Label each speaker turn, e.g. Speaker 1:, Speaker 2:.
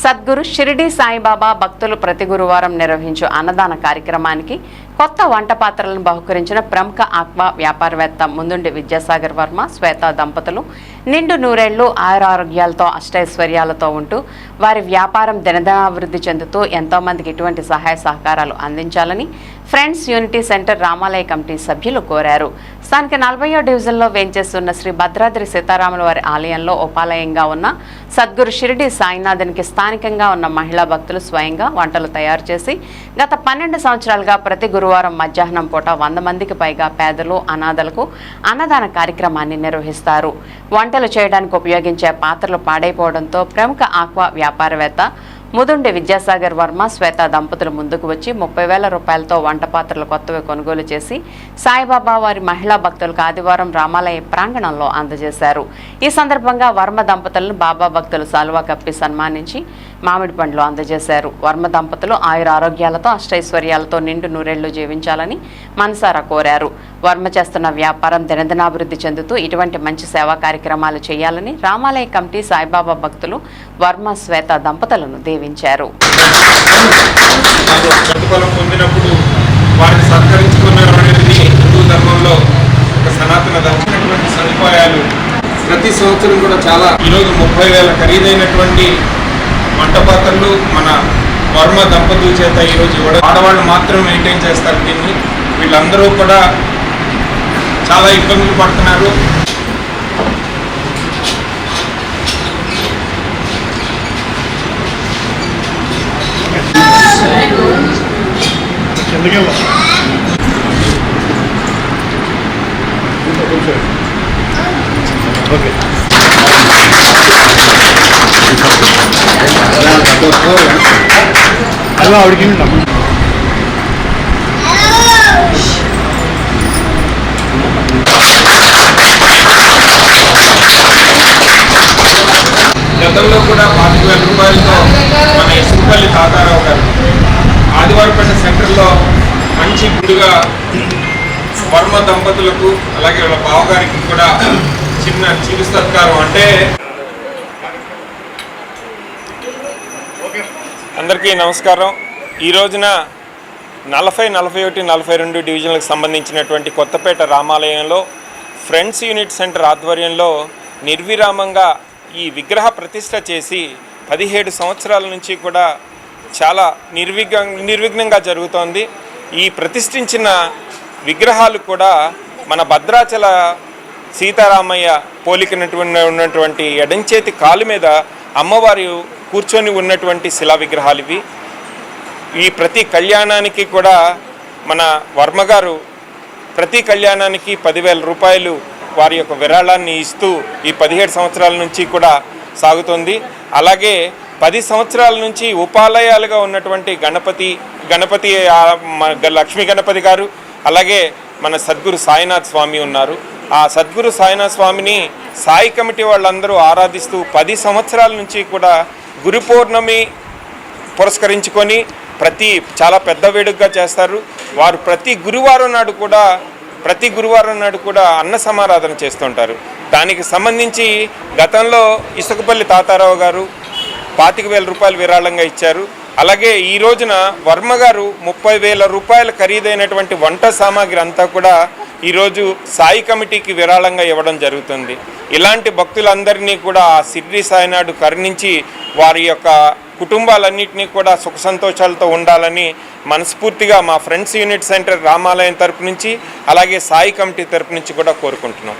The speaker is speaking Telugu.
Speaker 1: సద్గురు షిరిడి సాయిబాబా భక్తులు ప్రతి గురువారం నిర్వహించు అన్నదాన కార్యక్రమానికి కొత్త వంట పాత్రలను బహుకరించిన ప్రముఖ ఆక్వా వ్యాపారవేత్త ముందుండి విద్యాసాగర్ వర్మ శ్వేత దంపతులు నిండు నూరేళ్ళు ఆయురారోగ్యాలతో అష్టైశ్వర్యాలతో ఉంటూ వారి వ్యాపారం దినదినాభివృద్ధి చెందుతూ ఎంతోమందికి ఇటువంటి సహాయ సహకారాలు అందించాలని ఫ్రెండ్స్ యూనిటీ సెంటర్ రామాలయ కమిటీ సభ్యులు కోరారు. స్థానిక నలభయో డివిజన్లో వేంచేస్తున్న శ్రీ భద్రాద్రి సీతారాముల వారి ఆలయంలో ఉపాలయంగా ఉన్న సద్గురు షిరిడి సాయినాథన్కి స్థానికంగా ఉన్న మహిళా భక్తులు స్వయంగా వంటలు తయారు చేసి గత పన్నెండు సంవత్సరాలుగా ప్రతి గురువారం మధ్యాహ్నం పూట వంద మందికి పైగా పేదలు అనాథలకు అన్నదాన కార్యక్రమాన్ని నిర్వహిస్తారు. వంటలు చేయడానికి ఉపయోగించే పాత్రలు పాడైపోవడంతో ప్రముఖ ఆక్వా వ్యాపారవేత్త ముదుండి విద్యాసాగర్ వర్మ శ్వేత దంపతులు ముందుకు వచ్చి ముప్పై వేల రూపాయలతో వంట పాత్రలు కొత్తవి కొనుగోలు చేసి సాయిబాబా వారి మహిళా భక్తులకు ఆదివారం రామాలయ ప్రాంగణంలో అందజేశారు. ఈ సందర్భంగా వర్మ దంపతులను బాబా భక్తులు సాల్వా కప్పి సన్మానించి మామిడి పండ్లు అందజేశారు. వర్మ దంపతులు ఆయుర ఆరోగ్యాలతో అష్టైశ్వర్యాలతో నిండు నూరేళ్ళు జీవించాలని మనసారా కోరారు. వర్మ చేస్తున్న వ్యాపారం దినదినాభివృద్ధి చెందుతూ ఇటువంటి మంచి సేవా కార్యక్రమాలు చేయాలని రామాలయ కమిటీ సాయిబాబా భక్తులు వర్మ శ్వేత దంపతులను దేవి
Speaker 2: ప్రతిఫలం పొందినప్పుడు వారిని సత్కరించుకున్నారు అనేది హిందూ ధర్మంలో ఒక సనాతన ధర్మమైనటువంటి సదుపాయాలు ప్రతి సంవత్సరం కూడా చాలా ఈరోజు ముప్పై వేల ఖరీదైనటువంటి మంటపాత్రలు మన వర్మ దంపతుల చేత ఈరోజు ఇవ్వడం. ఆడవాళ్ళు మాత్రం మెయింటైన్ చేస్తారు దీన్ని. వీళ్ళందరూ కూడా చాలా ఇబ్బందులు పడుతున్నారు.
Speaker 3: అలా ఆవిడకి ఉన్నాం
Speaker 2: గతంలో కూడా పాతిక వేల రూపాయలతో మన ఇసుకపల్లి తాతారావు గారు ఆదివారపేట సెంటర్లో మంచి గుడిగా వర్మ దంపతులకు అలాగే వాళ్ళ బావగారికి కూడా చిన్న చిరు సత్కారం. అంటే అందరికీ నమస్కారం. ఈ రోజున నలభై నలభై ఒకటి నలభై రెండు డివిజన్లకు సంబంధించినటువంటి కొత్తపేట రామాలయంలో ఫ్రెండ్స్ యూనిట్ సెంటర్ ఆధ్వర్యంలో నిర్విరామంగా ఈ విగ్రహ ప్రతిష్ట చేసి పదిహేడు సంవత్సరాల నుంచి కూడా చాలా నిర్విఘ్న నిర్విఘ్నంగా జరుగుతోంది. ఈ ప్రతిష్ఠించిన విగ్రహాలు కూడా మన భద్రాచల సీతారామయ్య పోలికనటువంటి ఉన్నటువంటి ఎడంచేతి కాలు మీద అమ్మవారు కూర్చొని ఉన్నటువంటి శిలా విగ్రహాలు ఇవి. ఈ ప్రతి కళ్యాణానికి కూడా మన వర్మగారు ప్రతి కళ్యాణానికి పదివేల రూపాయలు వారి యొక్క విరాళాన్ని ఇస్తూ ఈ పదిహేడు సంవత్సరాల నుంచి కూడా సాగుతుంది. అలాగే పది సంవత్సరాల నుంచి ఉపాలయాలుగా ఉన్నటువంటి గణపతి గణపతి లక్ష్మీ గణపతి గారు అలాగే మన సద్గురు సాయినాథ్ స్వామి ఉన్నారు. ఆ సద్గురు సాయినాథ్ స్వామిని సాయి కమిటీ వాళ్ళందరూ ఆరాధిస్తూ పది సంవత్సరాల నుంచి కూడా గురు పౌర్ణమి పురస్కరించుకొని ప్రతి చాలా పెద్ద వేడుకగా చేస్తారు. వారు ప్రతి గురువారం నాడు కూడా ప్రతి గురువారం నాడు కూడా అన్న సమారాధన చేస్తుంటారు. దానికి సంబంధించి గతంలో ఇసుకపల్లి తాతారావు గారు పాతిక వేల రూపాయలు విరాళంగా ఇచ్చారు. అలాగే ఈ రోజున వర్మ గారు ముప్పై వేల రూపాయల ఖరీదైనటువంటి వంట సామాగ్రి అంతా కూడా ఈరోజు సాయి కమిటీకి విరాళంగా ఇవ్వడం జరుగుతుంది. ఇలాంటి భక్తులందరినీ కూడా ఆ సాయినాడు కరుణించి వారి యొక్క కుటుంబాలన్నింటినీ కూడా సుఖ సంతోషాలతో ఉండాలని మనస్ఫూర్తిగా మా ఫ్రెండ్స్ యూనిట్ సెంటర్ రామాలయం తరపు నుంచి అలాగే సాయి కమిటీ తరపు నుంచి కూడా కోరుకుంటున్నాం.